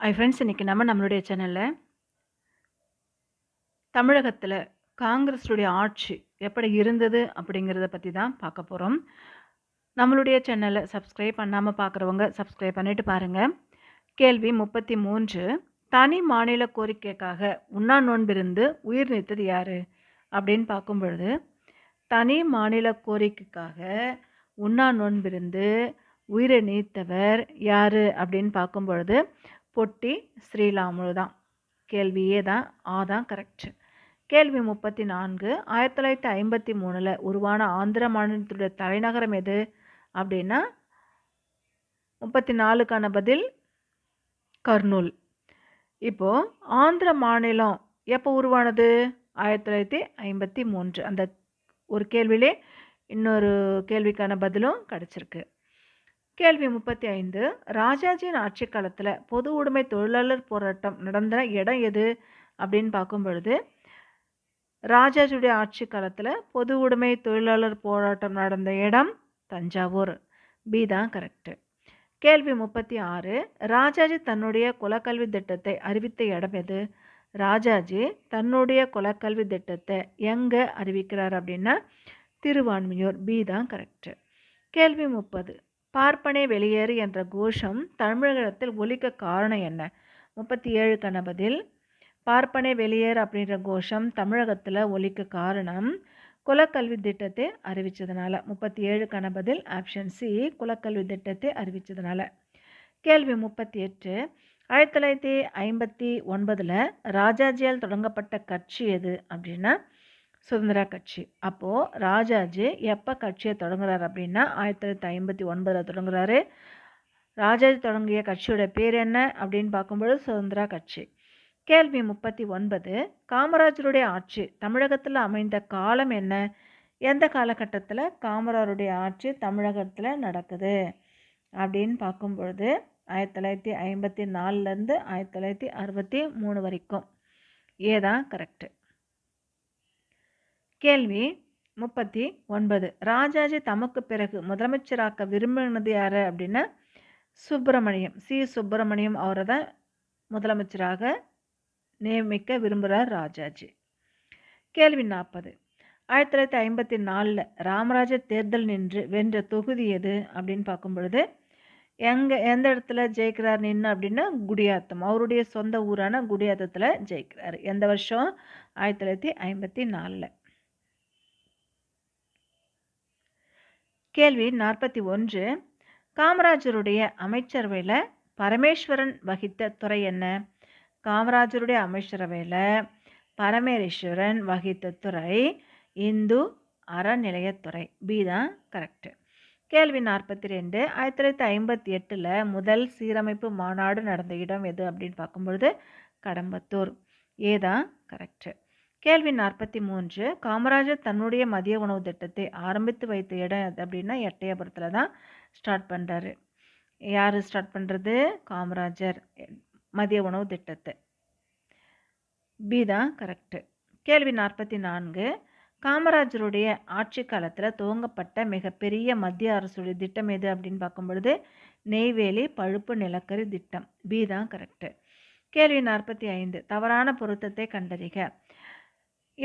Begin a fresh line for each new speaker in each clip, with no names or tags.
ஐ friends இன்றைக்கி நம்ம நம்மளுடைய சேனலில் தமிழகத்தில் காங்கிரஸுடைய ஆட்சி எப்படி இருந்தது அப்படிங்கிறத பற்றி தான் பார்க்க போகிறோம் நம்மளுடைய சேனலை சப்ஸ்கிரைப் பண்ணாமல் பார்க்குறவங்க சப்ஸ்கிரைப் பண்ணிட்டு பாருங்கள் கேள்வி முப்பத்தி மூன்று தனி மாநில கோரிக்கைக்காக உண்ணா நோன்பிருந்து உயிர் நீத்தது யார்? அப்படின்னு பார்க்கும் பொழுது தனி மாநில கோரிக்கைக்காக உண்ணா நோன்பிருந்து உயிரை நீத்தவர் யார்? அப்படின்னு பார்க்கும் பொழுது பொட்டி ஸ்ரீராமுலு தான் கேள்வியே தான்? ஆ தான் கரெக்ட் கேள்வி முப்பத்தி நான்கு ஆயிரத்தி தொள்ளாயிரத்தி ஐம்பத்தி மூணில் உருவான ஆந்திர மாநிலத்துடைய தலைநகரம் எது? அப்படின்னா முப்பத்தி நாலுக்கான பதில் கர்னூல். இப்போது ஆந்திர மாநிலம் எப்போ உருவானது? ஆயிரத்தி தொள்ளாயிரத்தி ஐம்பத்தி மூன்று அந்த ஒரு கேள்வியிலே இன்னொரு கேள்விக்கான பதிலும் கிடச்சிருக்கு. கேள்வி முப்பத்தி ஐந்து ராஜாஜியின் ஆட்சி காலத்தில் பொது உடைமை தொழிலாளர் போராட்டம் நடந்த இடம் எது? அப்படின்னு பார்க்கும் பொழுது ராஜாஜியுடைய ஆட்சி காலத்தில் பொது உடைமை தொழிலாளர் போராட்டம் நடந்த இடம் தஞ்சாவூர். பி தான் கரெக்டு கேள்வி முப்பத்தி ஆறு ராஜாஜி தன்னுடைய குலக்கல்வி திட்டத்தை அறிவித்த இடம் எது? ராஜாஜி தன்னுடைய குலக்கல்வி திட்டத்தை எங்கே அறிவிக்கிறார் அப்படின்னா திருவான்மியூர். பி தான் கரெக்டு கேள்வி முப்பது. பார்ப்பனே வெளியேறு என்ற கோஷம் தமிழகத்தில் ஒலிக்க காரணம் என்ன? முப்பத்தி ஏழு கணபதில் பார்ப்பனே வெளியேறு அப்படின்ற கோஷம் தமிழகத்தில் ஒலிக்க காரணம் குலக்கல்வி திட்டத்தை அறிவித்ததுனால முப்பத்தி ஏழு கணபதில் ஆப்ஷன் சி குலக்கல்வி திட்டத்தை அறிவித்ததுனால கேள்வி முப்பத்தி எட்டு ஆயிரத்தி தொள்ளாயிரத்தி ஐம்பத்தி ஒன்பதில் ராஜாஜியால் தொடங்கப்பட்ட கட்சி எது அப்படின்னா சுதந்திரா கட்சி. அப்போது ராஜாஜி எப்போ கட்சியை தொடங்குறாரு அப்படின்னா ஆயிரத்தி தொள்ளாயிரத்தி ஐம்பத்தி ஒன்பதில் தொடங்குறாரு. ராஜாஜி தொடங்கிய கட்சியோட பேர் என்ன அப்படின்னு பார்க்கும்போது சுதந்திரா கட்சி. கேள்வி முப்பத்தி ஒன்பது காமராஜருடைய ஆட்சி தமிழகத்தில் அமைந்த காலம் என்ன? எந்த காலகட்டத்தில் காமராஜருடைய ஆட்சி தமிழகத்தில் நடக்குது? அப்படின்னு பார்க்கும்பொழுது ஆயிரத்தி தொள்ளாயிரத்தி ஐம்பத்தி நாலுலேருந்து ஆயிரத்தி தொள்ளாயிரத்தி அறுபத்தி மூணு வரைக்கும். ஏதான் கரெக்டு கேள்வி முப்பத்தி ஒன்பது. ராஜாஜி தமக்கு பிறகு முதலமைச்சராக்க விரும்பினது யார் அப்படின்னா சுப்பிரமணியம். சி. சுப்பிரமணியம் அவரை தான் முதலமைச்சராக நியமிக்க விரும்புகிறார் ராஜாஜி. கேள்வி நாற்பது ஆயிரத்தி தொள்ளாயிரத்தி ஐம்பத்தி நாலில் ராமராஜர் தேர்தல் நின்று வென்ற தொகுதி எது அப்படின்னு பார்க்கும் பொழுது எங்கே எந்த இடத்துல ஜெயிக்கிறார் நின்று அப்படின்னா குடியாத்தம். அவருடைய சொந்த ஊரான குடியாத்தத்தில் ஜெயிக்கிறார். எந்த வருஷம்? ஆயிரத்தி தொள்ளாயிரத்தி ஐம்பத்தி நாலில். கேள்வி நாற்பத்தி ஒன்று. காமராஜருடைய அமைச்சரவையில் பரமேஸ்வரன் வகித்த துறை என்ன? காமராஜருடைய அமைச்சரவையில் பரமேஸ்வரன் வகித்த துறை இந்து அறநிலையத்துறை. பி தான் கரெக்டு கேள்வி நாற்பத்தி ரெண்டு. ஆயிரத்தி தொள்ளாயிரத்தி ஐம்பத்தி எட்டில் முதல் சீரமைப்பு மாநாடு நடந்த இடம் எது அப்படின்னு பார்க்கும்பொழுது கடம்பத்தூர். ஏதான் கரெக்டு கேள்வி நாற்பத்தி மூன்று காமராஜர் தன்னுடைய மதிய உணவு திட்டத்தை ஆரம்பித்து வைத்த இடம் அது அப்படின்னா எட்டயபுரத்தில் தான் ஸ்டார்ட் பண்ணுறாரு யார் ஸ்டார்ட் பண்ணுறது காமராஜர் மதிய உணவு திட்டத்தை. பி தான் கரெக்டு கேள்வி நாற்பத்தி நான்கு காமராஜருடைய ஆட்சி காலத்தில் துவங்கப்பட்ட மிகப்பெரிய மத்திய அரசுடைய திட்டம் எது அப்படின்னு பார்க்கும் பொழுது நெய்வேலி பழுப்பு நிலக்கரி திட்டம். பி தான் கரெக்டு கேள்வி நாற்பத்தி ஐந்து தவறான பொருத்தத்தை கண்டறிக.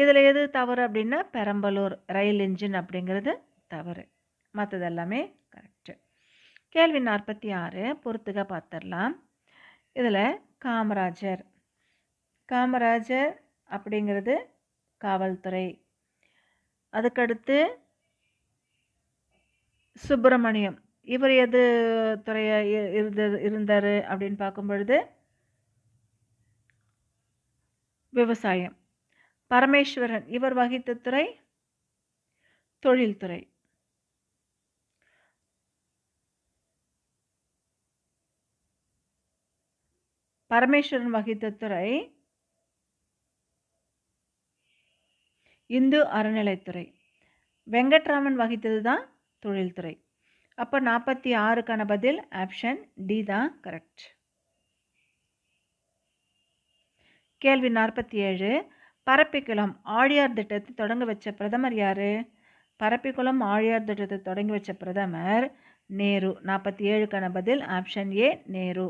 இதில் எது தவறு அப்படின்னா பெரம்பலூர் ரயில் இன்ஜின் அப்படிங்கிறது தவறு. மற்றது எல்லாமே கரெக்டு கேள்வி நாற்பத்தி ஆறு பொறுத்துக பார்த்துடலாம் இதில் காமராஜர். காமராஜர் அப்படிங்கிறது காவல்துறை. அதுக்கடுத்து சுப்பிரமணியம். இவர் எது துறைய இருந்தது இருந்தார் அப்படின்னு பார்க்கும் பொழுது விவசாயம். பரமேஸ்வரன் இவர் வகித்த துறை தொழில்துறை. பரமேஸ்வரன் வகித்த துறை இந்து அறநிலைத்துறை வெங்கட்ராமன் வகித்தது தான் தொழில்துறை. அப்போ நாற்பத்தி ஆறுக்கான பதில் ஆப்ஷன் டி தான் கரெக்ட் கேள்வி நாற்பத்தி ஏழு பரப்பிக்குளம். ஆழியார் திட்டத்தை தொடங்க வச்ச பிரதமர் யார்? பரப்பிக்குளம் ஆழியார் திட்டத்தை தொடங்கி வச்ச பிரதமர் நேரு. நாற்பத்தி ஏழுக்கான பதில் ஆப்ஷன் ஏ நேரு.